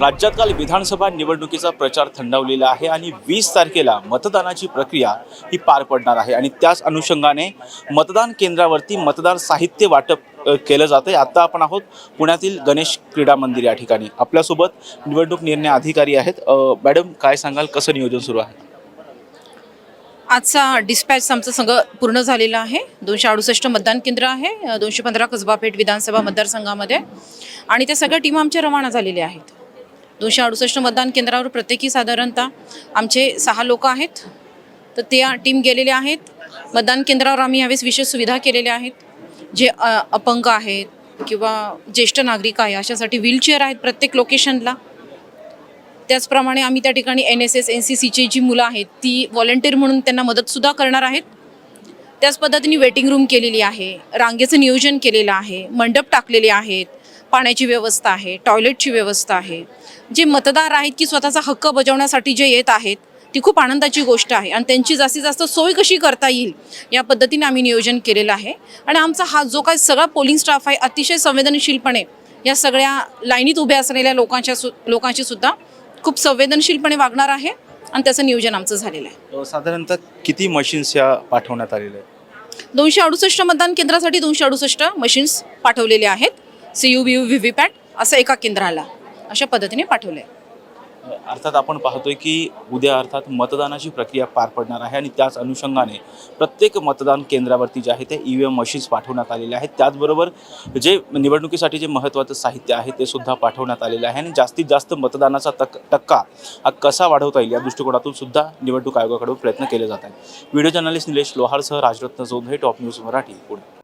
राज्यात काल विधानसभा निवडणुकीचा प्रचार थंडावलेला आहे आणि वीस तारखेला मतदानाची प्रक्रिया ही पार पडणार आहे. आणि त्याच अनुषंगाने मतदान केंद्रावरती मतदार साहित्य वाटप केलं जातं आहे आत्ता आपण आहोत पुण्यातील गणेश क्रीडा मंदिर या ठिकाणी. आपल्यासोबत निवडणूक निर्णय अधिकारी आहेत. मॅडम काय सांगाल? कसं नियोजन सुरू आहे? आजचा डिस्पॅच आमचं सगळं पूर्ण झालेला आहे. दोनशे अडुसष्ट मतदान केंद्र आहे. दोनशे पंधरा कसबा पेठ विधानसभा मतदारसंघामध्ये. आणि त्या सगळ्या टीम आमच्या रवाना झालेल्या आहेत. दोनशे अडुसष्ट मतदान केंद्रावर प्रत्येकी साधारणतः आमचे सहा लोक आहेत. तर त्या टीम गेलेले आहेत. मतदान केंद्रावर आम्ही यावेळेस विशेष सुविधा केलेल्या आहेत. जे अपंग आहेत किंवा ज्येष्ठ नागरिक आहे अशासाठी व्हीलचेअर आहेत प्रत्येक लोकेशनला. त्याचप्रमाणे आम्ही त्या ठिकाणी N S S N C सीची जी मुलं आहेत ती व्हॉलेंटिअर म्हणून त्यांना मदतसुद्धा करणार आहेत. त्याच पद्धतीने वेटिंग रूम केलेली आहे रांगेचं नियोजन केलेलं आहे मंडप टाकलेले आहेत. पाण्याची व्यवस्था आहे टॉयलेटची व्यवस्था आहे. जे मतदार आहेत की स्वतःचा हक्क बजावण्यासाठी जे येत आहेत ती खूप आनंदाची गोष्ट आहे. आणि त्यांची जास्तीत जास्त सोय कशी करता येईल या पद्धतीने आम्ही नियोजन केलेलं आहे. आणि आमचा हा जो काही सगळा पोलिंग स्टाफ आहे अतिशय संवेदनशीलपणे या सगळ्या लाईनीत उभ्या असलेल्या लोकांच्या सु लोकांशी सुद्धा खूप संवेदनशीलपणे वागणार आहे. आणि त्याचं नियोजन आमचं झालेलं आहे. साधारणतः किती मशीन्स या पाठवण्यात आलेल्या आहेत? दोनशे अडुसष्ट मतदान केंद्रासाठी दोनशे अडुसष्ट मशीन्स पाठवलेले आहेत. C U B U V V PAT असं एका केंद्राला अशा पद्धतीने पाठवले आहे अर्थात आपण पाहतोय की उद्या अर्थात मतदानाची प्रक्रिया पार पडणार आहे आणि त्याच अनुषंगाने प्रत्येक मतदान केंद्रावरती जे आहे ते ई व्ही एम मशीन्स पाठवण्यात आलेल्या आहेत. त्याचबरोबर जे निवडणुकीसाठी जे महत्त्वाचं साहित्य आहे ते सुद्धा पाठवण्यात आलेलं आहे आणि जास्तीत जास्त मतदानाचा तक टक्का हा कसा वाढवता येईल या दृष्टिकोनातून सुद्धा निवडणूक आयोगाकडून प्रयत्न केले जात आहेत. Video journalist Nilesh लोहारसह Rajratna Jondhe top news Marathi Pune.